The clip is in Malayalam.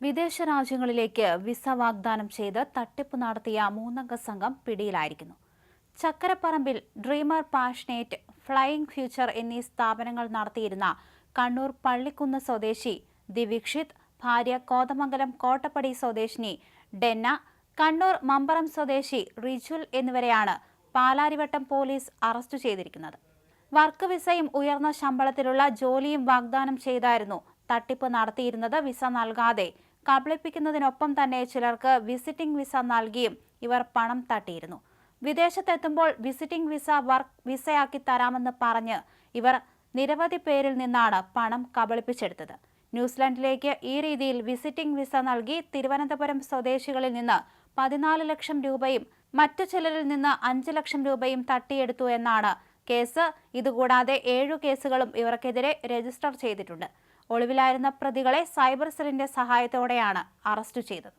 വിദേശ രാജ്യങ്ങളിലേക്ക് വിസ വാഗ്ദാനം ചെയ്ത് തട്ടിപ്പ് നടത്തിയ മൂന്നംഗ സംഘം പിടിയിലായിരിക്കുന്നു. ചക്കരപ്പറമ്പിൽ ഡ്രീമർ പാഷനേറ്റ് ഫ്ലൈയിംഗ് ഫ്യൂച്ചർ എന്നീ സ്ഥാപനങ്ങൾ നടത്തിയിരുന്ന കണ്ണൂർ പള്ളിക്കുന്ന് സ്വദേശി ദിവിക്ഷിത് ഭാര്യ കോതമംഗലം കോട്ടപ്പടി സ്വദേശിനി ഡെന്ന കണ്ണൂർ മമ്പറം സ്വദേശി റിജുൽ എന്നിവരെയാണ് പാലാരിവട്ടം പോലീസ് അറസ്റ്റ് ചെയ്തിരിക്കുന്നത്. വർക്ക് വിസയും ഉയർന്ന ശമ്പളത്തിലുള്ള ജോലിയും വാഗ്ദാനം ചെയ്തായിരുന്നു തട്ടിപ്പ് നടത്തിയിരുന്നത് വിസ നൽകാതെ കബളിപ്പിക്കുന്നതിനൊപ്പം തന്നെ ചിലർക്ക് വിസിറ്റിംഗ് വിസ നൽകിയും ഇവർ പണം തട്ടിയിരുന്നു. വിദേശത്തെത്തുമ്പോൾ വിസിറ്റിംഗ് വിസ വർക്ക് വിസയാക്കി തരാമെന്ന് പറഞ്ഞ് ഇവർ നിരവധി പേരിൽ നിന്നാണ് പണം കബളിപ്പിച്ചെടുത്തത്. ന്യൂസിലാൻഡിലേക്ക് ഈ രീതിയിൽ വിസിറ്റിംഗ് വിസ നൽകി തിരുവനന്തപുരം സ്വദേശികളിൽ നിന്ന് പതിനാല് ലക്ഷം രൂപയും മറ്റു ചിലരിൽ നിന്ന് അഞ്ച് ലക്ഷം രൂപയും തട്ടിയെടുത്തു എന്നാണ് കേസ്. ഇതുകൂടാതെ ഏഴു കേസുകളും ഇവർക്കെതിരെ രജിസ്റ്റർ ചെയ്തിട്ടുണ്ട്. ഒളിവിലായിരുന്ന പ്രതികളെ സൈബർ സെല്ലിന്റെ സഹായത്തോടെയാണ് അറസ്റ്റ് ചെയ്തത്.